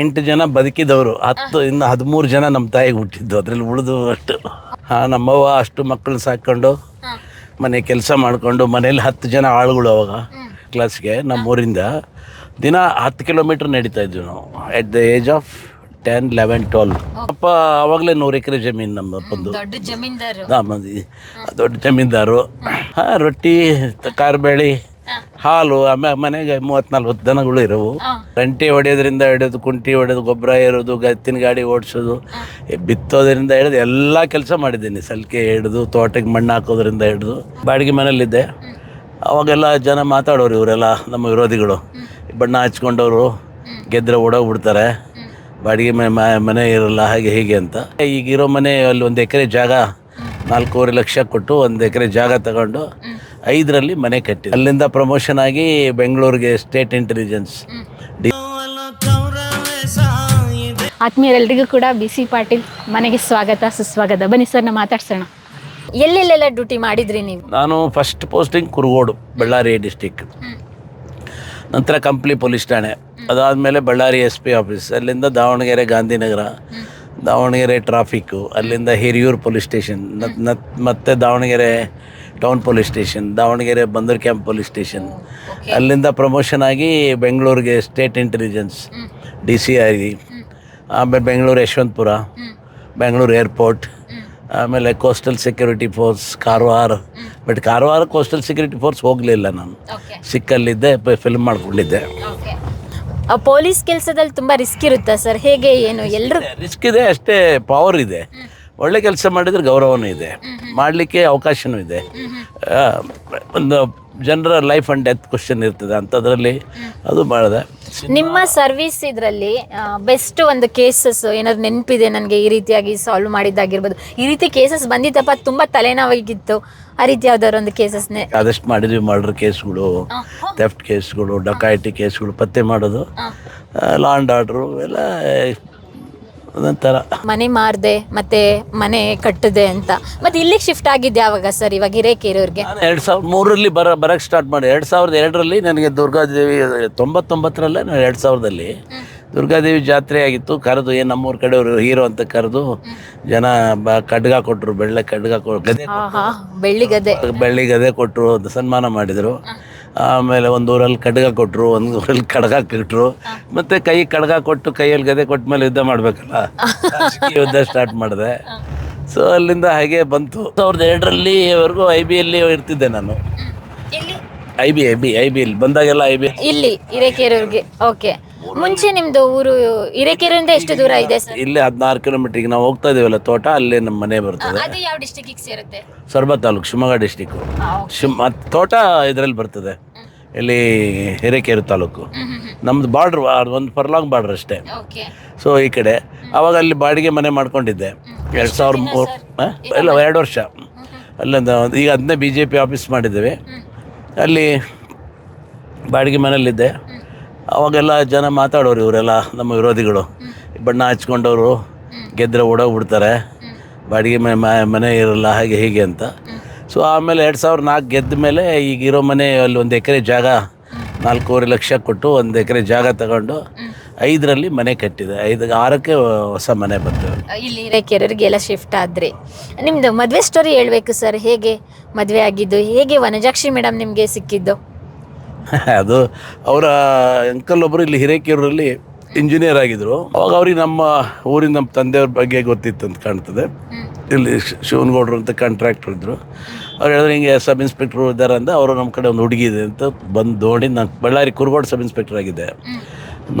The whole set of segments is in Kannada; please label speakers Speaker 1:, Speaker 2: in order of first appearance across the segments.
Speaker 1: ಎಂಟು ಜನ ಬದುಕಿದವರು ಹತ್ತು ಇನ್ನು ಹದಿಮೂರು ಜನ ನಮ್ಮ ತಾಯಿಗೆ ಹುಟ್ಟಿದ್ದು ಅದ್ರಲ್ಲಿ ಉಳಿದು ಅಷ್ಟು. ಹಾಂ ನಮ್ಮವ್ವ ಅಷ್ಟು ಮಕ್ಕಳು ಸಾಕೊಂಡು ಮನೆ ಕೆಲಸ ಮಾಡಿಕೊಂಡು ಮನೇಲಿ ಹತ್ತು ಜನ ಆಳುಗಳು ಅವಾಗ ಕ್ಲಾಸ್ಗೆ ನಮ್ಮೂರಿಂದ. ದಿನ ಹತ್ತು ಕಿಲೋಮೀಟ್ರ್ ನಡೀತಾ ಇದ್ವಿ ನಾವು at the age of ten eleven twelve ಅಪ್ಪ ಆವಾಗಲೇ ನೂರು ಎಕರೆ ಜಮೀನು ನಮ್ಮ ಅಪ್ಪಂದು.
Speaker 2: ದೊಡ್ಡ ಜಮೀನ್ದಾರು.
Speaker 1: ಮಂದಿ ದೊಡ್ಡ ಜಮೀನ್ದಾರು. ಹಾಂ ರೊಟ್ಟಿ ಕಾರ್ಬೇಳಿ ಹಾಲು ಆಮೇಲೆ ಮನೆಗೆ ಮೂವತ್ತು ನಲ್ವತ್ತು ದನಗಳು ಇರವು. ರಂಟಿ ಹೊಡೆಯೋದ್ರಿಂದ ಹಿಡಿದು ಕುಂಟಿ ಹೊಡೆದು ಗೊಬ್ಬರ ಏರೋದು ಗತ್ತಿನ ಗಾಡಿ ಓಡಿಸೋದು ಬಿತ್ತೋದ್ರಿಂದ ಹಿಡಿದು ಎಲ್ಲ ಕೆಲಸ ಮಾಡಿದ್ದೀನಿ. ಸಲಿಕೆ ಹಿಡಿದು ತೋಟಕ್ಕೆ ಮಣ್ಣು ಹಾಕೋದ್ರಿಂದ ಹಿಡಿದು. ಬಾಡಿಗೆ ಮನೇಲಿದ್ದೆ ಅವಾಗೆಲ್ಲ ಜನ ಮಾತಾಡೋರು ಇವರೆಲ್ಲ ನಮ್ಮ ವಿರೋಧಿಗಳು. ಬಣ್ಣ ಹಚ್ಕೊಂಡವರು ಗೆದ್ರೆ ಓಡೋಗ್ಬಿಡ್ತಾರೆ. ಬಾಡಿಗೆ ಮನೆ ಇರಲ್ಲ ಹಾಗೆ ಹೀಗೆ ಅಂತ. ಈಗಿರೋ ಮನೆ ಅಲ್ಲಿ ಒಂದು ಎಕರೆ ಜಾಗ ನಾಲ್ಕೂವರೆ ಲಕ್ಷ ಕೊಟ್ಟು ಒಂದು ಎಕರೆ ಜಾಗ ತಗೊಂಡು ಐದರಲ್ಲಿ ಮನೆ ಕಟ್ಟಿ ಅಲ್ಲಿಂದ ಪ್ರಮೋಷನ್ ಆಗಿ ಬೆಂಗಳೂರಿಗೆ ಸ್ಟೇಟ್ ಇಂಟೆಲಿಜೆನ್ಸ್
Speaker 2: ಆತ್ಮೀಯರೆಲ್ಲರಿಗೂ ಕೂಡ ಬಿ ಸಿ ಪಾಟೀಲ್ ಮನೆಗೆ ಸ್ವಾಗತ ಸುಸ್ವಾಗತ. ಬನ್ನಿ ಸರ್ ನಾ ಮಾತಾಡ್ಸೋಣ. ಎಲ್ಲೆಲ್ಲೆಲ್ಲ ಡ್ಯೂಟಿ ಮಾಡಿದ್ರಿ ನೀವು?
Speaker 1: ನಾನು first posting Kurugodu Ballari district ನಂತರ ಕಂಪ್ಲಿ ಪೊಲೀಸ್ ಠಾಣೆ ಅದಾದಮೇಲೆ ಬಳ್ಳಾರಿ ಎಸ್ ಪಿ ಆಫೀಸ್ ಅಲ್ಲಿಂದ ದಾವಣಗೆರೆ ಗಾಂಧಿನಗರ ದಾವಣಗೆರೆ ಟ್ರಾಫಿಕ್ಕು ಅಲ್ಲಿಂದ ಹಿರಿಯೂರು ಪೊಲೀಸ್ ಸ್ಟೇಷನ್ ಮತ್ತು Davanagere town police station Davanagere Bandar camp police station. ಅಲ್ಲಿಂದ ಪ್ರಮೋಷನ್ ಆಗಿ ಬೆಂಗಳೂರಿಗೆ ಸ್ಟೇಟ್ ಇಂಟೆಲಿಜೆನ್ಸ್ ಡಿ ಸಿ ಆಗಿ ಆಮೇಲೆ ಬೆಂಗಳೂರು ಯಶವಂತಪುರ ಬೆಂಗಳೂರು ಏರ್ಪೋರ್ಟ್ ಆಮೇಲೆ coastal security force Karwar. But Karwar coastal security force ಹೋಗಲಿಲ್ಲ ನಾನು. ಸಿಕ್ಕಲ್ಲಿದ್ದೆ ಫಿಲ್ಮ್ ಮಾಡಿಕೊಂಡಿದ್ದೆ.
Speaker 2: ಪೊಲೀಸ್ ಕೆಲಸದಲ್ಲಿ ತುಂಬ ರಿಸ್ಕ್ ಇರುತ್ತಾ ಸರ್? ಹೇಗೆ ಏನು? ಎಲ್ಲರೂ
Speaker 1: ರಿಸ್ಕ್ ಇದೆ ಅಷ್ಟೇ ಪವರ್ ಇದೆ. ಒಳ್ಳೆ ಕೆಲಸ ಮಾಡಿದರೆ ಗೌರವನೂ ಇದೆ. ಮಾಡಲಿಕ್ಕೆ ಅವಕಾಶನೂ ಇದೆ. ಒಂದು ಜನರ ಲೈಫ್ ಆ್ಯಂಡ್ ಡೆತ್ ಕ್ವಶನ್ ಇರ್ತದೆ ಅಂಥದ್ರಲ್ಲಿ ಅದು ಮಾಡಿದೆ.
Speaker 2: ನಿಮ್ಮ ಸರ್ವಿಸ್ ಇದರಲ್ಲಿ ಬೆಸ್ಟ್ ಒಂದು ಕೇಸಸ್ ಏನಾದ್ರು ನೆನಪಿದೆ ನನಗೆ ಈ ರೀತಿಯಾಗಿ ಸಾಲ್ವ್ ಮಾಡಿದ್ದಾಗಿರ್ಬೋದು? ಈ ರೀತಿ ಕೇಸಸ್ ಬಂದಿತ್ತಪ್ಪ ತುಂಬ ತುಂಬಾ ತಲೆನೋವಾಗಿತ್ತು. ಆ ರೀತಿ ಯಾವ್ದಾದ್ರು ಒಂದು ಕೇಸಸ್ನೇ
Speaker 1: ಆದಷ್ಟು ಮಾಡಿದ್ವಿ ಮರ್ಡರ್ ಕೇಸ್ಗಳು ಥೆಫ್ಟ್ ಕೇಸ್ಗಳು ಡಕಾಯಿಟಿ ಕೇಸ್ಗಳು ಪತ್ತೆ ಮಾಡೋದು. ಲಾ ಆ್ಯಂಡ್ ಆರ್ಡ್ರು ಎಲ್ಲ ಒಂದೊಂಥರ
Speaker 2: ಮನೆ ಮಾರ್ದೆ ಮತ್ತೆ ಮನೆ ಕಟ್ಟದೆ ಅಂತ. ಮತ್ತೆ ಇಲ್ಲಿಗೆ ಶಿಫ್ಟ್ ಆಗಿದ್ದು ಯಾವಾಗ ಸರ್ ಇವಾಗ ಹಿರೇಕೇರೂರ್ಗೆ?
Speaker 1: ನಾನು ಎರಡು ಸಾವಿರದ ಮೂರರಲ್ಲಿ ಬರ ಬರಕ್ಕೆ ಸ್ಟಾರ್ಟ್ ಮಾಡಿ ಎರಡು ಸಾವಿರದ ಎರಡರಲ್ಲಿ ನನಗೆ ದುರ್ಗಾದೇವಿ ತೊಂಬತ್ತೊಂಬತ್ತರಲ್ಲೇ ನಾನು ಎರಡು ಸಾವಿರದಲ್ಲಿ ದುರ್ಗಾದೇವಿ ಜಾತ್ರೆ ಆಗಿತ್ತು. ಕರೆದು ಏನು ನಮ್ಮೂರ ಕಡೆಯವರು ಹೀರೋ ಅಂತ ಕರೆದು ಜನ ಬ ಖಡ್ಗ ಕೊಟ್ಟರು ಬೆಳ್ಳೆ ಖಡ್ಗ ಕೊ ಗದೆ
Speaker 2: ಹಾ ಹಾ ಬೆಳ್ಳಿ ಗದೆ
Speaker 1: ಬೆಳ್ಳಿ ಗದೆ ಕೊಟ್ಟರು ಅಂತ ಸನ್ಮಾನ ಮಾಡಿದರು. ಆಮೇಲೆ ಒಂದು ಊರಲ್ಲಿ ಖಡ್ಗ ಕೊಟ್ಟರು ಒಂದು ಊರಲ್ಲಿ ಕಡ್ಗ ಕೊಟ್ಟರು ಮತ್ತು ಕೈ ಕಡ್ಗ ಕೊಟ್ಟು ಕೈಯಲ್ಲಿ ಗದೆ ಕೊಟ್ಟ ಮೇಲೆ ಯುದ್ಧ ಮಾಡಬೇಕಲ್ಲ? ಯುದ್ಧ ಸ್ಟಾರ್ಟ್ ಮಾಡಿದೆ. ಸೊ ಅಲ್ಲಿಂದ ಹಾಗೆ ಬಂತು. ಸಾವಿರದ ಎರಡರಲ್ಲಿವರೆಗೂ ಐ ಬಿ ಎಲ್ಲಿ ಇರ್ತಿದ್ದೆ ನಾನು. I B I B I B L ಬಂದಾಗೆಲ್ಲ ಐ ಬಿ
Speaker 2: ಇಲ್ಲಿ ಹಿರೇಕೆರೂರ್ಗೆ ಓಕೆ ಮುಂಚೆ ನಿಮ್ದು ಊರು ಹಿರೇಕೆರೆಯಿಂದ ಎಷ್ಟು ದೂರ ಇದೆ ಸರ್?
Speaker 1: ಇಲ್ಲೇ ಹದಿನಾರು ಕಿಲೋಮೀಟ್ರಿಗೆ ನಾವು ಹೋಗ್ತಾ ಇದೀವಲ್ಲ ತೋಟ ಅಲ್ಲೇ ನಮ್ಮ ಮನೆ ಬರ್ತದೆ.
Speaker 2: ಅದು ಯಾವ ಡಿಸ್ಟಿಕ್ ಸೇರುತ್ತೆ?
Speaker 1: ಸೊರಬ ತಾಲೂಕು ಶಿವಮೊಗ್ಗ ಡಿಸ್ಟಿಕ್ ಶಿವ ತೋಟ ಇದರಲ್ಲಿ ಬರ್ತದೆ. ಇಲ್ಲಿ ಹಿರೇಕೆರೆ ತಾಲೂಕು. ನಮ್ದು ಬಾರ್ಡ್ರ್ ಒಂದು ಪರ್ಲಾಂಗ್ ಬಾರ್ಡ್ರ್ ಅಷ್ಟೇ. ಸೊ ಈ ಕಡೆ. ಅವಾಗ ಅಲ್ಲಿ ಬಾಡಿಗೆ ಮನೆ ಮಾಡ್ಕೊಂಡಿದ್ದೆ. ಎರಡು ಸಾವಿರ ಮೂರು ಇಲ್ಲ ಎರಡು ವರ್ಷ. ಅಲ್ಲಿಂದ ಈಗ ಅದನ್ನೇ ಬಿ ಜೆ ಪಿ ಆಫೀಸ್ ಮಾಡಿದ್ದೇವೆ. ಅಲ್ಲಿ ಬಾಡಿಗೆ ಮನೆಯಲ್ಲಿದ್ದೆ. ಅವಾಗೆಲ್ಲ ಜನ ಮಾತಾಡೋರು ಇವರೆಲ್ಲ, ನಮ್ಮ ವಿರೋಧಿಗಳು. ಬಣ್ಣ ಹಚ್ಕೊಂಡವರು, ಗೆದ್ರೆ ಓಡೋಗ್ಬಿಡ್ತಾರೆ. ಬಾಡಿಗೆ ಮನೆ ಇರಲ್ಲ, ಹಾಗೆ ಹೀಗೆ ಅಂತ. ಸೊ ಆಮೇಲೆ ಎರಡು ಸಾವಿರದ ನಾಲ್ಕು ಗೆದ್ದ ಮೇಲೆ ಈಗಿರೋ ಮನೆ ಅಲ್ಲಿ ಒಂದು ಎಕರೆ ಜಾಗ, ನಾಲ್ಕೂವರೆ ಲಕ್ಷ ಕೊಟ್ಟು ಒಂದು ಎಕರೆ ಜಾಗ ತಗೊಂಡು ಐದರಲ್ಲಿ ಮನೆ ಕಟ್ಟಿದೆ. ಐದು, ಆರಕ್ಕೆ ಹೊಸ ಮನೆ ಬಂತು.
Speaker 2: ಇಲ್ಲಿ ಹಿರೇಕೆರೂರ್ಗೆ ಎಲ್ಲ ಶಿಫ್ಟ್ ಆದ್ರಿ. ನಿಮ್ದು ಮದುವೆ ಸ್ಟೋರಿ ಹೇಳಬೇಕು ಸರ್ ಹೇಗೆ ಮದುವೆ ಆಗಿದ್ದು, ಹೇಗೆ ವನಜಾಕ್ಷಿ ಮೇಡಮ್ ನಿಮಗೆ ಸಿಕ್ಕಿದ್ದು?
Speaker 1: ಅದು ಅವರ ಅಂಕಲ್ ಒಬ್ಬರು ಇಲ್ಲಿ ಹಿರೇಕೆರೂರಲ್ಲಿ ಇಂಜಿನಿಯರ್ ಆಗಿದ್ರು. ಅವಾಗ ಅವ್ರಿಗೆ ನಮ್ಮ ಊರಿನ ನಮ್ಮ ತಂದೆಯವ್ರ ಬಗ್ಗೆ ಗೊತ್ತಿತ್ತು ಅಂತ ಕಾಣ್ತದೆ. ಇಲ್ಲಿ ಶಿವನ್ಗೌಡ್ರು ಅಂತ ಕಾಂಟ್ರಾಕ್ಟರ್ ಇದ್ದರು ಅವ್ರು ಹೇಳಿದ್ರೆ ಹಿಂಗೆ ಸಬ್ ಇನ್ಸ್ಪೆಕ್ಟ್ರು ಇದ್ದಾರೆ ಅಂತ ಅವರು ನಮ್ಮ ಕಡೆ ಒಂದು ಹುಡುಗಿ ಇದೆ ಅಂತ ಬಂದು ನೋಡಿ ನಾನು ಬಳ್ಳಾರಿ ಕುರುಗೋಡು ಸಬ್ ಇನ್ಸ್ಪೆಕ್ಟರ್ ಆಗಿದೆ.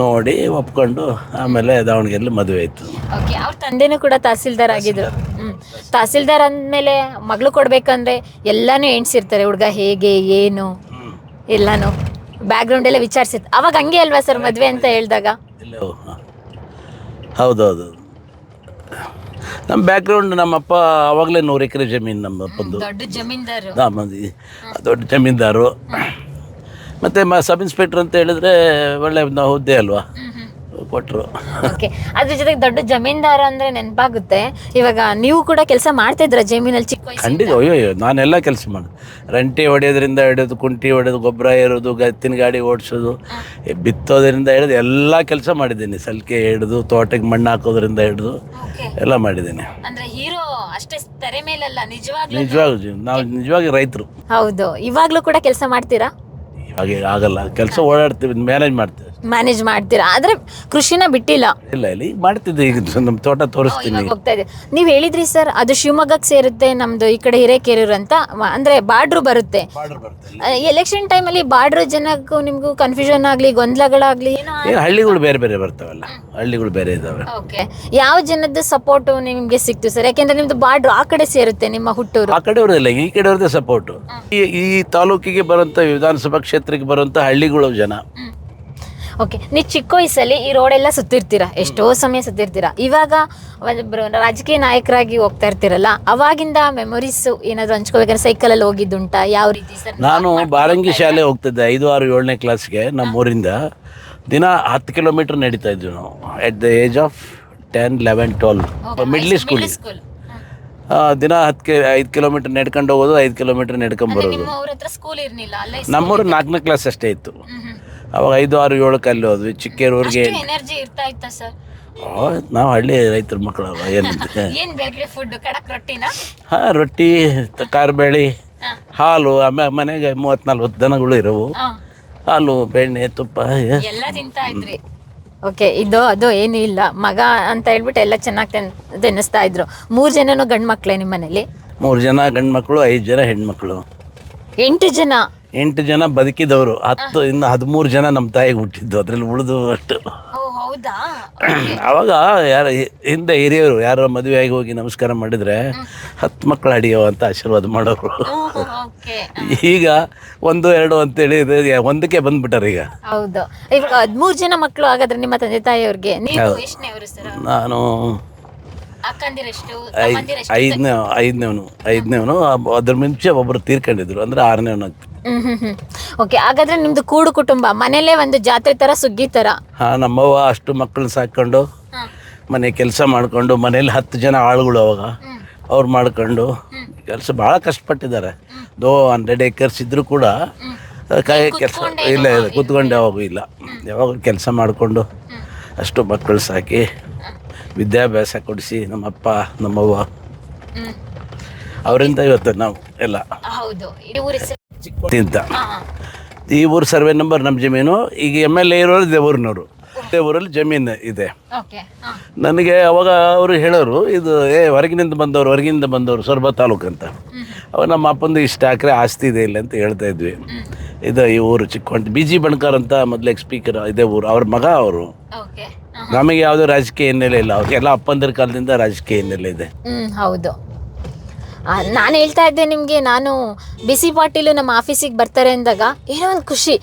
Speaker 1: ನೋಡಿ ಒಪ್ಕೊಂಡು ಆಮೇಲೆ ದಾವಣಗೆರೆಯಲ್ಲಿ ಮದುವೆ ಆಯಿತು.
Speaker 2: ಓಕೆ ಅವ್ರ ತಂದೆನೂ ಕೂಡ ತಹಸೀಲ್ದಾರ್ ಆಗಿದ್ರು. ತಹಸೀಲ್ದಾರ್. ಅಂದಮೇಲೆ ಮಗಳು ಕೊಡ್ಬೇಕಂದ್ರೆ ಎಲ್ಲಾನು ಎಣ್ಸಿರ್ತಾರೆ ಹುಡುಗ ಹೇಗೆ ಏನು? ಎಲ್ಲಾನು ಬ್ಯಾಕ್ಗ್ರೌಂಡ್ ಎಲ್ಲ ವಿಚಾರಿಸಿದ್. ಅವಾಗ ಹಂಗೆ ಅಲ್ವಾ ಸರ್ ಮದುವೆ ಅಂತ ಹೇಳಿದಾಗ?
Speaker 1: ಇಲ್ಲ ಹೌದೌದು. ನಮ್ಮ ಬ್ಯಾಕ್ಗ್ರೌಂಡ್ ನಮ್ಮಪ್ಪ ಅವಾಗಲೇ ನೂರು ಎಕರೆ ಜಮೀನು ನಮ್ಮ ಅಪ್ಪಂದು.
Speaker 2: ದೊಡ್ಡ ಜಮೀನ್ದಾರು.
Speaker 1: ದೊಡ್ಡ ಜಮೀನ್ದಾರು. ಮತ್ತು ಮ ಸಬ್ ಇನ್ಸ್ಪೆಕ್ಟ್ರ್ ಅಂತ ಹೇಳಿದ್ರೆ ಒಳ್ಳೆ ಒಂದು ಹುದ್ದೆ ಅಲ್ವಾ? ಕೊಟ್ಟರು
Speaker 2: ಓಕೆ ಅದ್ರ ಜೊತೆಗೆ ದೊಡ್ಡ ಜಮೀನ್ದಾರ ಅಂದ್ರೆ ನೆನಪಾಗುತ್ತೆ. ಇವಾಗ ನೀವು ಕೂಡ ಕೆಲಸ ಮಾಡ್ತಾ ಇದ್ರ ಜಮೀನಲ್ಲಿ ಚಿಕ್ಕ
Speaker 1: ಖಂಡಿತ ಅಯ್ಯೋ ಅಯ್ಯೋ ನಾನೆಲ್ಲ ಕೆಲಸ ಮಾಡಿ. ರಂಟಿ ಹೊಡೆಯೋದ್ರಿಂದ ಹಿಡಿದು ಕುಂಟಿ ಹೊಡೆದು ಗೊಬ್ಬರ ಏರೋದು ಗತ್ತಿನ ಗಾಡಿ ಓಡಿಸೋದು ಬಿತ್ತೋದ್ರಿಂದ ಹಿಡಿದು ಎಲ್ಲ ಕೆಲಸ ಮಾಡಿದ್ದೀನಿ. ಸಲಿಕೆ ಹಿಡಿದು ತೋಟಕ್ಕೆ ಮಣ್ಣು ಹಾಕೋದ್ರಿಂದ ಹಿಡಿದು ಎಲ್ಲ ಮಾಡಿದ್ದೀನಿ.
Speaker 2: ಅಂದ್ರೆ ಹೀರೋ ಅಷ್ಟೇ ತೆರೆ ಮೇಲಲ್ಲ ನಿಜವಾಗ್ಲೂ
Speaker 1: ನಿಜವಾಗ್ಲೂ ನಾವು ನಿಜವಾಗಿ ರೈತರು.
Speaker 2: ಹೌದು. ಇವಾಗ್ಲೂ ಕೂಡ ಕೆಲಸ ಮಾಡ್ತೀರಾ?
Speaker 1: ಇವಾಗ ಆಗಲ್ಲ. ಕೆಲಸ ಓಡಾಡ್ತೀವಿ ಮ್ಯಾನೇಜ್ ಮಾಡ್ತೀವಿ.
Speaker 2: ಮ್ಯಾನೇಜ್ ಮಾಡ್ತೀರಾ? ಆದ್ರೆ ಕೃಷಿನ ಬಿಟ್ಟಿಲ್ಲ.
Speaker 1: ಇಲ್ಲ ಇಲ್ಲಿ ಮಾಡ್ತಿದ್ದೆ ಈಗ ನಮ್ಮ ತೋಟ ತೋರಿಸ್ತೀನಿ.
Speaker 2: ಹೋಗ್ತಾ ಇದೆ. ನೀವ್ ಹೇಳಿದ್ರಿ ಸರ್ ಅದು ಶಿವಮೊಗ್ಗಕ್ಕೆ ಸೇರುತ್ತೆ ನಮ್ದು ಈ ಕಡೆ ಹಿರೇಕೆರೂರು ಅಂತ. ಮ- ಅಂದ್ರೆ ಬಾರ್ಡ್ರು ಬರುತ್ತೆ. ಎಲೆಕ್ಷನ್ ಟೈಮಲ್ಲಿ ಬಾರ್ಡ್ರ್ ಜನಕ್ಕೂ ನಿಮ್ಗೂ ಕನ್ಫ್ಯೂಷನ್ ಆಗ್ಲಿ ಗೊಂದಲಗಳಾಗ್ಲಿ ಏನೋ
Speaker 1: ಹಳ್ಳಿಗಳು ಬೇರೆ ಬೇರೆ ಬರ್ತಾವಲ್ಲ ಹಳ್ಳಿಗಳು ಬೇರೆ ಇದಾವೆ.
Speaker 2: ಓಕೆ. ಯಾವ ಜನದ ಸಪೋರ್ಟ್ ನಿಮ್ಗೆ ಸಿಕ್ತು ಸರ್? ಯಾಕೆಂದ್ರೆ ನಿಮ್ದು ಬಾರ್ಡ್ರು ಆ ಕಡೆ ಸೇರುತ್ತೆ ನಿಮ್ಮ ಹುಟ್ಟೂರು.
Speaker 1: ಆ ಕಡೆಯವ್ರದಿಲ್ಲ ಈ ಕಡೆಯವ್ರದ್ದೇ ಸಪೋರ್ಟು ಈ ಈ ತಾಲೂಕಿಗೆ ಬರುವಂಥ ವಿಧಾನಸಭಾ ಕ್ಷೇತ್ರಕ್ಕೆ ಬರುವಂತ ಹಳ್ಳಿಗಳು ಜನ.
Speaker 2: ಓಕೆ ನೀವು ಚಿಕ್ಕ ವಯಸ್ಸಲ್ಲಿ ಈ ರೋಡ್ ಎಲ್ಲ ಸುತ್ತಿರ್ತೀರಾ? ಎಷ್ಟೋ ಸಮಯ ಸುತ್ತಿರ್ತೀರಾ? ಇವಾಗ ಒಬ್ಬರು ರಾಜಕೀಯ ನಾಯಕರಾಗಿ ಹೋಗ್ತಾ ಇರ್ತೀರಲ್ಲ ಅವಾಗಿಂದ ಮೆಮೊರೀಸ್ ಏನಾದ್ರು ಸೈಕಲ್ ಸೈಕಲಲ್ಲಿ ಹೋಗಿದ್ದುಂಟ? ಯಾವ ರೀತಿ ಸರ್?
Speaker 1: ನಾನು ಬಾರಂಗಿ ಶಾಲೆ ಹೋಗ್ತಿದ್ದೆ ಐದು ಆರು ಏಳನೇ ಕ್ಲಾಸ್ಗೆ ನಮ್ಮ ಊರಿಂದ ದಿನ ಹತ್ತು ಕಿಲೋಮೀಟರ್ ನಡೀತಾ ಇದ್ವಿ ನಾವು at the age of ten eleven twelve middle school ದಿನ ಹತ್ತು ಕೆ ಐದು ಕಿಲೋಮೀಟರ್ ನಡ್ಕೊಂಡು ಹೋಗೋದು ಐದು ಕಿಲೋಮೀಟರ್ ನಡ್ಕೊಂಡು ಬರೋದು.
Speaker 2: ಸ್ಕೂಲ್ ಇರಲಿಲ್ಲ ಅಲ್ಲೇ
Speaker 1: ನಮ್ಮೂರು ನಾಲ್ಕನೇ ಕ್ಲಾಸ್ ಅಷ್ಟೇ ಇತ್ತು. ಅವಾಗ ಐದು ಆರು ಏಳು ಕಲ್ಲು ಹೋದ್ವಿ ಚಿಕ್ಕೇರೂರಿಗೆ
Speaker 2: ಎನರ್ಜಿ ಇರ್ತಾ ಇತ್ತ ಸರ್
Speaker 1: ನಾವು ಹಳ್ಳಿ ರೈತರ ಮಕ್ಕಳು ಏನಿದೆ
Speaker 2: ಏನ್ ಬೆಳಗ್ಗೆ ಫುಡ್ ಕಡಕ್ ರೊಟ್ಟಿನ?
Speaker 1: ಹಾಂ ರೊಟ್ಟಿ ತ- ಕಾರ್ಬೇಳಿ ಹಾಲು ಆಮೇಲೆ ಮನೆಗೆ ಮೂವತ್ತು ನಲ್ವತ್ತು ದನಗಳು ಇರವು. ಹಾಲು ಬೆಣ್ಣೆ ತುಪ್ಪ
Speaker 2: ಎಲ್ಲ ತಿಂತಾ ಇದ್ರಿ. ಓಕೆ ಇದು ಅದು ಏನು ಇಲ್ಲ. ಮಗ ಅಂತ ಹೇಳ್ಬಿಟ್ಟು ಎಲ್ಲ ಚೆನ್ನಾಗಿ ತಿನ್ನಿಸ್ತಾ ಇದ್ರು. ಮೂರು ಜನನು ಗಂಡ್ ಮಕ್ಳೇ ನಿಮ್ಮ ಮನೇಲಿ
Speaker 1: ಮೂರು ಜನ ಗಂಡು ಮಕ್ಕಳು ಐದು ಜನ ಹೆಣ್ಮಕ್ಳು.
Speaker 2: ಎಂಟು ಜನ?
Speaker 1: ಎಂಟು ಜನ ಬದುಕಿದವರು ಹತ್ತು ಇನ್ನು ಹದಿಮೂರು ಜನ ನಮ್ಮ ತಾಯಿಗೆ ಹುಟ್ಟಿದ್ದು ಅದ್ರಲ್ಲಿ ಉಳಿದು ಅಷ್ಟು
Speaker 2: ಹೌದಾ?
Speaker 1: ಅವಾಗ ಯಾರ ಹಿಂದೆ ಹಿರಿಯರು ಯಾರೋ ಮದುವೆ ಆಗಿ ಹೋಗಿ ನಮಸ್ಕಾರ ಮಾಡಿದ್ರೆ ಹತ್ತು ಮಕ್ಕಳು ಅಡಿಯೋ ಅಂತ ಆಶೀರ್ವಾದ ಮಾಡೋರು. ಈಗ ಒಂದು ಎರಡು ಅಂತೇಳಿ ಹೇಳಿ ಒಂದಕ್ಕೆ ಬಂದ್ಬಿಟ್ಟಾರ ಈಗ.
Speaker 2: ಹೌದು. ಇವಾಗ ಹದಿಮೂರು ಜನ ಮಕ್ಕಳು ಹಾಗಾದ್ರೆ ನಿಮ್ಮ ತಂದೆ ತಾಯಿಯವ್ರಿಗೆ
Speaker 1: ನಾನು ಐದನೇ ಐದನೇವನು ಐದನೇವನು ಅದ್ರ ಮುಂಚೆ ಒಬ್ಬರು ತೀರ್ಕೊಂಡಿದ್ರು ಅಂದ್ರೆ ಆರನೇವನು
Speaker 2: ಹ್ಮ್ ಹ್ಮ್ ಹ್ಮ್. ಓಕೆ ಹಾಗಾದ್ರೆ ನಿಮ್ದು ಕೂಡು ಕುಟುಂಬ ಮನೇಲೆ ಒಂದು ಜಾತ್ರೆ ತರ ಸುಗ್ಗಿ ತರ?
Speaker 1: ಹಾ ನಮ್ಮವ್ವ ಅಷ್ಟು ಮಕ್ಕಳನ್ನ ಸಾಕೊಂಡು ಮನೆ ಕೆಲಸ ಮಾಡ್ಕೊಂಡು ಮನೇಲಿ ಹತ್ತು ಜನ ಆಳುಗಳು ಅವಾಗ ಅವ್ರು ಮಾಡ್ಕೊಂಡು ಕೆಲಸ ಭಾಳ ಕಷ್ಟಪಟ್ಟಿದ್ದಾರೆ. ದೋ ಹಂಡ್ರೆಡ್ ಏಕರ್ಸ್ ಇದ್ದರೂ ಕೂಡ ಕೈ ಕೆಲಸ ಇಲ್ಲ ಇಲ್ಲ ಕೂತ್ಕೊಂಡು ಯಾವಾಗೂ ಇಲ್ಲ. ಯಾವಾಗ ಕೆಲಸ ಮಾಡಿಕೊಂಡು ಅಷ್ಟು ಮಕ್ಕಳು ಸಾಕಿ ವಿದ್ಯಾಭ್ಯಾಸ ಕೊಡಿಸಿ ನಮ್ಮಪ್ಪ ನಮ್ಮವ್ವ. ಅವರಿಂದ ಇವತ್ತು ನಾವು ಎಲ್ಲ.
Speaker 2: ಹೌದು ಇಡೀ ಊರ ಹೆಸರು
Speaker 1: ತಿಂತ. ಈ ಊರು ಸರ್ವೆ ನಂಬರ್ ನಮ್ಮ ಜಮೀನು. ಈಗ ಎಂ ಎಲ್ ಎ ಇರೋರು ದೇವೂರಿನವರು. ದೇವೂರಲ್ಲಿ ಜಮೀನು ಇದೆ. ನನಗೆ ಅವಾಗ ಅವರು ಹೇಳೋರು ಇದು ಏ ಹೊರಗಿನಿಂದ ಬಂದವರು ಹೊರಗಿನಿಂದ ಬಂದವರು ಸೊರಬ ತಾಲೂಕು ಅಂತ. ಅವಾಗ ನಮ್ಮ ಅಪ್ಪಂದು ಇಷ್ಟ ಹಾಕ್ರೆ ಆಸ್ತಿ ಇದೆ ಇಲ್ಲ ಅಂತ ಹೇಳ್ತಾ ಇದ್ವಿ. ಇದು ಈ ಊರು ಚಿಕ್ಕೊಂಡ ಬಿ ಜಿ ಬಣ್ಕಾರ್ ಅಂತ ಮೊದಲೇ ಸ್ಪೀಕರ್ ಇದೇ ಊರು ಅವ್ರ ಮಗ ಅವರು. ನಮಗೆ ಯಾವುದೇ ರಾಜಕೀಯ ಹಿನ್ನೆಲೆ ಇಲ್ಲ ಅವ್ರಿಗೆಲ್ಲ ಅಪ್ಪಂದ್ರ ಕಾಲದಿಂದ ರಾಜಕೀಯ ಹಿನ್ನೆಲೆ ಇದೆ.
Speaker 2: ಹೌದು. ನಾನು ಹೇಳ್ತಾ ಇದ್ದೆ ನಿಮಗೆ, ನಾನು ಬಿಸಿ ಪಾಟೀಲು ನಮ್ಮ ಆಫೀಸಿಗೆ ಬರ್ತಾರೆ ಅಂದಾಗ ಏನೋ ಒಂದು ಖುಷಿ.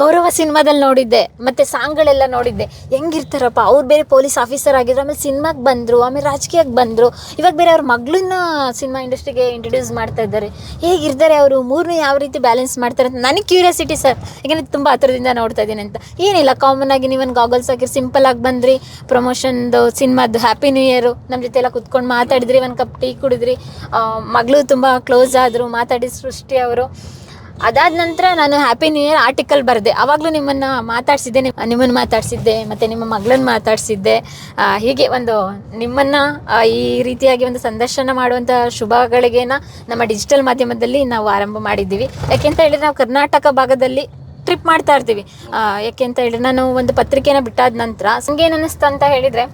Speaker 2: ಕೌರವ ಸಿನಿಮಾದಲ್ಲಿ ನೋಡಿದ್ದೆ, ಮತ್ತು ಸಾಂಗ್ಗಳೆಲ್ಲ ನೋಡಿದ್ದೆ. ಹೆಂಗಿರ್ತಾರಪ್ಪ, ಅವ್ರು ಬೇರೆ ಪೊಲೀಸ್ ಆಫೀಸರ್ ಆಗಿದ್ರು, ಆಮೇಲೆ ಸಿನಿಮಾಗೆ ಬಂದರು, ಆಮೇಲೆ ರಾಜಕೀಯಕ್ಕೆ ಬಂದರು. ಇವಾಗ ಬೇರೆ ಅವ್ರ ಮಗಳನ್ನ ಸಿನಿಮಾ ಇಂಡಸ್ಟ್ರಿಗೆ ಇಂಟ್ರೊಡ್ಯೂಸ್ ಮಾಡ್ತಾ ಇದ್ದಾರೆ. ಹೇಗಿರ್ತಾರೆ ಅವರು, ಮೂರನೇ ಯಾವ ರೀತಿ ಬ್ಯಾಲೆನ್ಸ್ ಮಾಡ್ತಾರೆ ಅಂತ ನನಗೆ ಕ್ಯೂರಿಯಾಸಿಟಿ ಸರ್ ಯಾಕಂದರೆ ತುಂಬ ಹತ್ರದಿಂದ ನೋಡ್ತಾ ಇದ್ದೀನಿ ಅಂತ. ಏನಿಲ್ಲ ಕಾಮನ್ ಆಗಿ ನೀವೊಂದು ಗಾಗಲ್ಸ್ ಹಾಕಿರಿ ಸಿಂಪಲ್ ಆಗಿ ಬಂದ್ರಿ. ಪ್ರಮೋಷನ್ದು ಸಿನಿಮಾದ್ದು ಹ್ಯಾಪಿ ನ್ಯೂ ಇಯರು ನಮ್ಮ ಜೊತೆ ಎಲ್ಲ ಕುತ್ಕೊಂಡು ಮಾತಾಡಿದ್ರಿ, ಒಂದು ಕಪ್ ಟೀ ಕುಡಿದ್ರಿ. ಮಗಳು ತುಂಬ ಕ್ಲೋಸ್ ಆದರು ಮಾತಾಡಿ ಸೃಷ್ಟಿ ಅವರು. ಅದಾದ ನಂತರ ನಾನು ಹ್ಯಾಪಿ ನ್ಯೂ ಇಯರ್ ಆರ್ಟಿಕಲ್ ಬರೆದೆ. ಅವಾಗಲೂ ನಿಮ್ಮನ್ನು ಮಾತಾಡಿಸಿದ್ದೆ ನಿಮ್ಮನ್ನು ಮಾತಾಡಿಸಿದ್ದೆ, ಮತ್ತು ನಿಮ್ಮ ಮಗಳನ್ನು ಮಾತಾಡಿಸಿದ್ದೆ. ಹೀಗೆ ಒಂದು ನಿಮ್ಮನ್ನು ಈ ರೀತಿಯಾಗಿ ಒಂದು ಸಂದರ್ಶನ ಮಾಡುವಂಥ ಶುಭಗಳಿಗೆನ ನಮ್ಮ ಡಿಜಿಟಲ್ ಮಾಧ್ಯಮದಲ್ಲಿ ನಾವು ಆರಂಭ ಮಾಡಿದ್ದೀವಿ. ಯಾಕೆಂತ ಹೇಳಿದ್ರೆ ನಾವು ಕರ್ನಾಟಕ ಭಾಗದಲ್ಲಿ ಟ್ರಿಪ್ ಮಾಡ್ತಾ ಇರ್ತೀವಿ. ಯಾಕೆ ಅಂತ ಹೇಳಿದ್ರೆ ನಾನು ಒಂದು ಪತ್ರಿಕೆನ ಬಿಟ್ಟಾದ ನಂತರ ನನಗೆ ಏನು ಅನ್ನಿಸ್ತು ಅಂತ ಹೇಳಿದ್ರೆ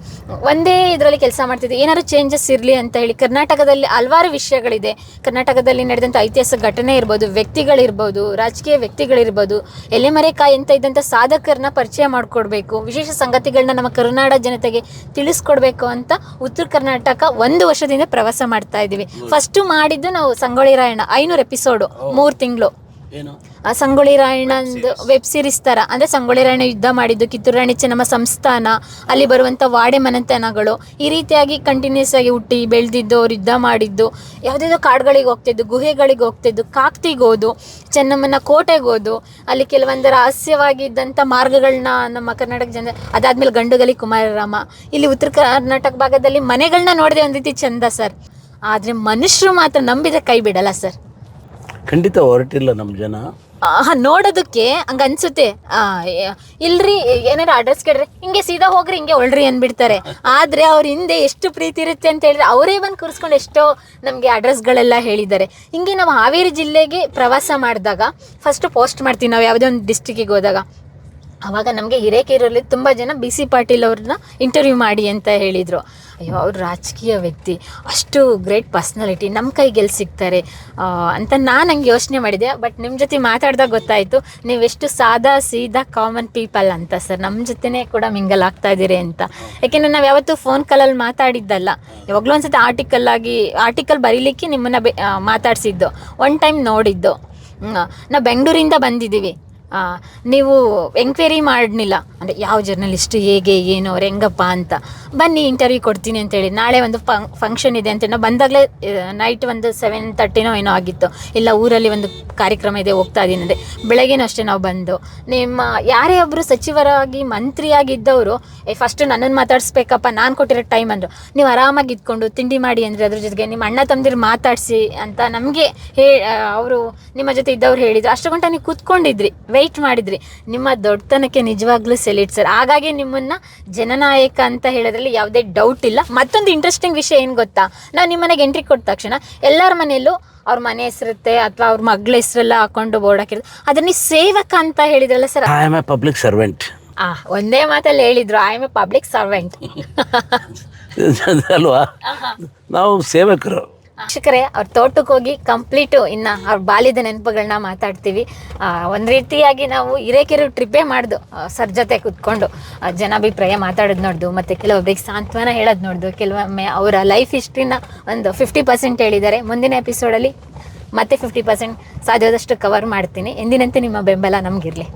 Speaker 2: ಒಂದೇ ಇದರಲ್ಲಿ ಕೆಲಸ ಮಾಡ್ತಿದ್ದೆ. ಏನಾದ್ರು ಚೇಂಜಸ್ ಇರಲಿ ಅಂತ ಹೇಳಿ ಕರ್ನಾಟಕದಲ್ಲಿ ಹಲವಾರು ವಿಷಯಗಳಿದೆ. ಕರ್ನಾಟಕದಲ್ಲಿ ನಡೆದಂಥ ಐತಿಹಾಸಿಕ ಘಟನೆ ಇರ್ಬೋದು ವ್ಯಕ್ತಿಗಳಿರ್ಬೋದು ರಾಜಕೀಯ ವ್ಯಕ್ತಿಗಳಿರ್ಬೋದು ಎಲೆಮರೆಕಾಯಿ ಅಂತ ಇದ್ದಂಥ ಸಾಧಕರನ್ನ ಪರಿಚಯ ಮಾಡಿಕೊಡ್ಬೇಕು ವಿಶೇಷ ಸಂಗತಿಗಳನ್ನ ನಮ್ಮ ಕರುನಾಡ ಜನತೆಗೆ ತಿಳಿಸ್ಕೊಡ್ಬೇಕು ಅಂತ ಉತ್ತರ ಕರ್ನಾಟಕ ಒಂದು ವರ್ಷದಿಂದ ಪ್ರವಾಸ ಮಾಡ್ತಾ ಇದ್ದೀವಿ ಫಸ್ಟು ಮಾಡಿದ್ದು ನಾವು ಸಂಗೊಳ್ಳಿ ರಾಯಣ್ಣ ಐನೂರು ಎಪಿಸೋಡು ಮೂರು ತಿಂಗಳು. ಆ ಸಂಗೊಳ್ಳಿ ರಾಯಣ್ಣಂದು ವೆಬ್ ಸೀರೀಸ್ ತರ. ಅಂದ್ರೆ ಸಂಗೊಳ್ಳಿ ರಾಯಣ್ಣ ಯುದ್ಧ ಮಾಡಿದ್ದು ಕಿತ್ತೂರು ರಾಣಿ ಚೆನ್ನಮ್ಮ ಸಂಸ್ಥಾನ ಅಲ್ಲಿ ಬರುವಂತ ವಾಡೆ ಮನೆತನಗಳು ಈ ರೀತಿಯಾಗಿ ಕಂಟಿನ್ಯೂಸ್ ಆಗಿ ಹುಟ್ಟಿ ಬೆಳೆದಿದ್ದು ಅವ್ರು ಯುದ್ಧ ಮಾಡಿದ್ದು ಯಾವುದಾದ್ರು ಕಾಡುಗಳಿಗೆ ಹೋಗ್ತಿದ್ದು ಗುಹೆಗಳಿಗೆ ಹೋಗ್ತಿದ್ದು ಕಾಕ್ತಿಗೆ ಹೋದು ಚೆನ್ನಮ್ಮನ ಕೋಟೆಗೆ ಹೋದು ಅಲ್ಲಿ ಕೆಲವೊಂದು ರಹಸ್ಯವಾಗಿದ್ದಂಥ ಮಾರ್ಗಗಳನ್ನ ನಮ್ಮ ಕರ್ನಾಟಕ ಜನ ಅದಾದ್ಮೇಲೆ ಗಂಡುಗಲಿ ಕುಮಾರರಾಮ. ಇಲ್ಲಿ ಉತ್ತರ ಕರ್ನಾಟಕ ಭಾಗದಲ್ಲಿ ಮನೆಗಳನ್ನ ನೋಡಿದೆ ಒಂದು ರೀತಿ ಚಂದ ಸರ್. ಆದರೆ ಮನುಷ್ಯರು ಮಾತ್ರ ನಂಬಿದ ಕೈ ಬಿಡಲ್ಲ ಸರ್.
Speaker 1: ಖಂಡಿತ ಹೊರಟಿಲ್ಲ ನಮ್ಮ ಜನ.
Speaker 2: ನೋಡೋದಕ್ಕೆ ಹಂಗ ಅನ್ಸುತ್ತೆ. ಇಲ್ರಿ, ಏನಾರ ಅಡ್ರೆಸ್ ಕೇಳ್ರಿ. ಹಿಂಗೆ ಸೀದಾ ಹೋಗ್ರಿ, ಹಿಂಗೆ ಒಳ್ರಿ ಅನ್ಬಿಡ್ತಾರೆ ಆದ್ರೆ ಅವ್ರ ಹಿಂದೆ ಎಷ್ಟು ಪ್ರೀತಿ ಇರುತ್ತೆ ಅಂತ ಹೇಳಿದ್ರೆ ಅವರೇ ಬಂದು ಕೂರಿಸ್ಕೊಂಡು ಎಷ್ಟೋ ನಮಗೆ ಅಡ್ರೆಸ್ಗಳೆಲ್ಲ ಹೇಳಿದ್ದಾರೆ. ಹಿಂಗೆ ನಾವು ಹಾವೇರಿ ಜಿಲ್ಲೆಗೆ ಪ್ರವಾಸ ಮಾಡಿದಾಗ ಫಸ್ಟ್ ಪೋಸ್ಟ್ ಮಾಡ್ತೀವಿ ನಾವು ಯಾವುದೇ ಒಂದು ಡಿಸ್ಟಿಕ್ಕಿಗೆ ಹೋದಾಗ. ಅವಾಗ ನಮಗೆ ಹಿರೇಕೆರೂರಲ್ಲಿ ತುಂಬ ಜನ ಬಿ ಸಿ ಪಾಟೀಲ್ ಅವ್ರನ್ನ ಇಂಟರ್ವ್ಯೂ ಮಾಡಿ ಅಂತ ಹೇಳಿದರು. ಅಯ್ಯೋ, ಅವ್ರು ರಾಜಕೀಯ ವ್ಯಕ್ತಿ. ಅಷ್ಟು ಗ್ರೇಟ್ ಪರ್ಸ್ನಾಲಿಟಿ ನಮ್ಮ ಕೈಗೆಲ್ಲಿ ಸಿಗ್ತಾರೆ. ಅಂತ ನಾನು ಹಂಗೆ ಯೋಚನೆ ಮಾಡಿದೆ ಬಟ್ ನಿಮ್ಮ ಜೊತೆ ಮಾತಾಡಿದಾಗ ಗೊತ್ತಾಯಿತು ನೀವೆಷ್ಟು ಸಾದಾ, ಸೀದಾ ಕಾಮನ್ ಪೀಪಲ್ ಅಂತ ಸರ್. ನಮ್ಮ ಜೊತೆನೇ ಕೂಡ ಮಿಂಗಲ್ ಆಗ್ತಾ ಇದ್ದೀರಿ ಅಂತ. ಯಾಕೆಂದರೆ ನಾವು ಯಾವತ್ತೂ ಫೋನ್ ಕಾಲಲ್ಲಿ ಮಾತಾಡಿದ್ದಲ್ಲ. ಯಾವಾಗಲೂ ಒಂದ್ಸತಿ ಆರ್ಟಿಕಲ್ ಆಗಿ ಆರ್ಟಿಕಲ್ ಬರೀಲಿಕ್ಕೆ ನಿಮ್ಮನ್ನು ಬೆ ಮಾತಾಡಿಸಿದ್ದು. ಒನ್ ಟೈಮ್ ನೋಡಿದ್ದು. ನಾವು ಬೆಂಗಳೂರಿಂದ ಬಂದಿದ್ದೀವಿ. ನೀವು ಎಂಕ್ವೈರಿ ಮಾಡಲಿಲ್ಲ ಅಂದರೆ ಯಾವ ಜರ್ನಲಿಸ್ಟ್ ಹೇಗೆ, ಏನು, ಅವ್ರು ಹೆಂಗಪ್ಪ ಅಂತ. ಬನ್ನಿ ಇಂಟರ್ವ್ಯೂ ಕೊಡ್ತೀನಿ ಅಂತೇಳಿ ನಾಳೆ ಒಂದು ಫಂಕ್ಷನ್ ಇದೆ ಅಂತ ನಾವು ಬಂದಾಗಲೇ ನೈಟ್ ಒಂದು ಸೆವೆನ್ ತರ್ಟಿನೋ ಏನೋ ಆಗಿತ್ತು. ಇಲ್ಲ, ಊರಲ್ಲಿ ಒಂದು ಕಾರ್ಯಕ್ರಮ ಇದೆ, ಹೋಗ್ತಾ ಇದ್ದೀನಿ ಅಂದರೆ ಬೆಳಗ್ಗೆನೂ ಅಷ್ಟೇ ನಾವು ಬಂದು. ನಿಮ್ಮ, ಯಾರೇ ಒಬ್ಬರು ಸಚಿವರಾಗಿ, ಮಂತ್ರಿಯಾಗಿದ್ದವರು, ಏ ಫಸ್ಟ್ ನನ್ನನ್ನು ಮಾತಾಡಿಸ್ಬೇಕಪ್ಪ, ನಾನು ಕೊಟ್ಟಿರೋ ಟೈಮ್ ಅಂದರು. ನೀವು ಆರಾಮಾಗಿ ಇದ್ಕೊಂಡು ತಿಂಡಿ ಮಾಡಿ ಅಂದರೆ ಅದ್ರ ಜೊತೆಗೆ ನಿಮ್ಮ ಅಣ್ಣ ತಂದಿರು ಮಾತಾಡಿಸಿ ಅಂತ ನಮಗೆ ಹೇ ಅವರು ನಿಮ್ಮ ಜೊತೆ ಇದ್ದವ್ರು ಹೇಳಿದ್ರು. ಅಷ್ಟು ಗಂಟೆ ನೀವು ಕೂತ್ಕೊಂಡಿದ್ರಿ. ವೆಯ್ಟ್ ಮಾಡಿದ್ರಿ. ನಿಮ್ಮ ದೊಡ್ಡತನಕ್ಕೆ ನಿಜವಾಗ್ಲೂ ಸೆಲ್ಯೂಟ್ ಸರ್ ಹಾಗಾಗಿ ನಿಮ್ಮನ್ನ ಜನನಾಯಕ ಅಂತ ಹೇಳೋದ್ರಲ್ಲಿ ಯಾವುದೇ ಡೌಟ್ ಇಲ್ಲ. ಮತ್ತೊಂದು ಇಂಟ್ರೆಸ್ಟಿಂಗ್ ವಿಷಯ ಏನು ಗೊತ್ತಾ? ನಾವು ನಿಮ್ಮ ಮನೆಗೆ ಎಂಟ್ರಿ ಕೊಟ್ಟ ತಕ್ಷಣ ಎಲ್ಲರ ಮನೆಯಲ್ಲೂ ಅವ್ರ ಮನೆ ಹೆಸರುತ್ತೆ ಅಥವಾ ಅವ್ರ ಮಗಳ ಹೆಸರೆಲ್ಲ ಹಾಕೊಂಡು ಬೋರ್ಡ್ ಹಾಕಿದ್ರು ಅದನ್ನ ಸೇವಕ ಅಂತ ಹೇಳಿದ್ರಲ್ಲ sir
Speaker 1: I am a public servant
Speaker 2: ಆ ಒಂದೇ ಮಾತಲ್ಲಿ ಹೇಳಿದ್ರು. I am a public servant
Speaker 1: ಅಲ್ವಾ? ನಾವು ಸೇವಕರು.
Speaker 2: ಶಿಕ್ಷಕರೇ, ಅವ್ರ ತೋಟಕ್ಕೆ ಹೋಗಿ ಕಂಪ್ಲೀಟು ಇನ್ನು ಅವ್ರ ಬಾಲ್ಯದ ನೆನಪುಗಳನ್ನ ಮಾತಾಡ್ತೀವಿ. ಒಂದು ರೀತಿಯಾಗಿ ನಾವು ಹಿರೇಕೆರು ಟ್ರಿಪ್ಪೇ ಮಾಡ್ದು ಸರ್ ಜೊತೆ ಕುತ್ಕೊಂಡು ಜನ ಜನಾಭಿಪ್ರಾಯ ಮಾತಾಡೋದು ನೋಡ್ದು, ಮತ್ತು ಕೆಲವೊಬ್ಬರಿಗೆ ಸಾಂತ್ವನ ಹೇಳೋದು ನೋಡ್ದು, ಕೆಲವೊಮ್ಮೆ ಅವರ ಲೈಫ್ ಹಿಸ್ಟ್ರಿನ ಒಂದು ಫಿಫ್ಟಿ ಪರ್ಸೆಂಟ್ ಹೇಳಿದ್ದಾರೆ. ಮುಂದಿನ ಎಪಿಸೋಡಲ್ಲಿ ಮತ್ತೆ ಫಿಫ್ಟಿ ಪರ್ಸೆಂಟ್ ಸಾಧ್ಯವಾದಷ್ಟು ಕವರ್ ಮಾಡ್ತೀನಿ. ಎಂದಿನಂತೆ ನಿಮ್ಮ ಬೆಂಬಲ ನಮಗಿರಲಿ.